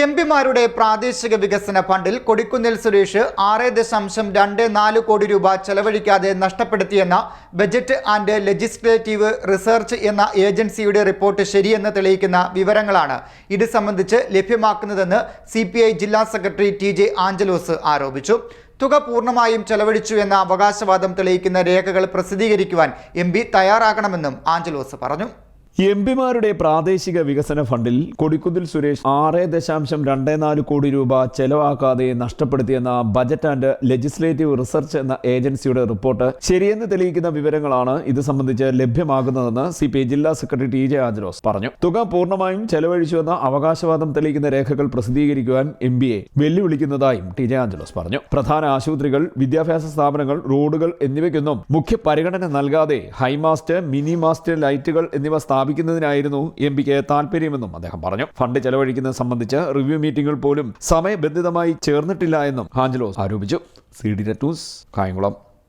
M പിമാരുടെ പ്രാദേശിക വികസന ഫണ്ടിൽ കൊടിക്കുന്നിൽ സുരേഷ് ആറ് ദശാംശം രണ്ട് നാല് കോടി രൂപ ചെലവഴിക്കാതെ നഷ്ടപ്പെടുത്തിയെന്ന ബജറ്റ് ആൻഡ് ലെജിസ്ലേറ്റീവ് റിസർച്ച് എന്ന ഏജൻസിയുടെ റിപ്പോർട്ട് ശരിയെന്ന് തെളിയിക്കുന്ന വിവരങ്ങളാണ് ഇത് സംബന്ധിച്ച് ലഭ്യമാക്കുന്നതെന്ന് സി ജില്ലാ സെക്രട്ടറി ടി ജെ ആഞ്ചലോസ് ആരോപിച്ചു. തുക പൂർണമായും ചെലവഴിച്ചു എന്ന അവകാശവാദം തെളിയിക്കുന്ന രേഖകൾ പ്രസിദ്ധീകരിക്കുവാൻ എം തയ്യാറാകണമെന്നും ആഞ്ചലോസ് പറഞ്ഞു. എം പിമാരുടെ പ്രാദേശിക വികസന ഫണ്ടിൽ കൊടിക്കുന്നിൽ സുരേഷ് ആറ് ദശാംശം രണ്ട് നാല് കോടി രൂപ ചെലവാക്കാതെ നഷ്ടപ്പെടുത്തിയെന്ന ബജറ്റ് ആൻഡ് ലെജിസ്ലേറ്റീവ് റിസർച്ച് എന്ന ഏജൻസിയുടെ റിപ്പോർട്ട് ശരിയെന്ന് തെളിയിക്കുന്ന വിവരങ്ങളാണ് ഇത് സംബന്ധിച്ച് ലഭ്യമാകുന്നതെന്ന് സി പി ഐ ജില്ലാ സെക്രട്ടറി ടി ജെ ആജ്രോസ് പറഞ്ഞു. തുക പൂർണമായും ചെലവഴിച്ചുവെന്ന അവകാശവാദം തെളിയിക്കുന്ന രേഖകൾ പ്രസിദ്ധീകരിക്കുവാൻ എം ബി എ വെല്ലുവിളിക്കുന്നതായും ടി ജെ ആഞ്ചലോസ് പറഞ്ഞു. പ്രധാന ആശുപത്രികൾ വിദ്യാഭ്യാസ സ്ഥാപനങ്ങൾ റോഡുകൾ എന്നിവയ്ക്കൊന്നും മുഖ്യ പരിഗണന നൽകാതെ ഹൈമാസ്റ്റ് മിനി മാസ്റ്റ് ലൈറ്റുകൾ എന്നിവ സ്ഥാപിക്കുന്നതിനായിരുന്നു എം പിക്ക് താല്പര്യമെന്നും അദ്ദേഹം പറഞ്ഞു. ഫണ്ട് ചെലവഴിക്കുന്നത് സംബന്ധിച്ച് റിവ്യൂ മീറ്റിംഗുകൾ പോലും സമയബന്ധിതമായി ചേർന്നിട്ടില്ല എന്നും ആഞ്ചലോസ് ആരോപിച്ചു. C D net news Kayamkulam.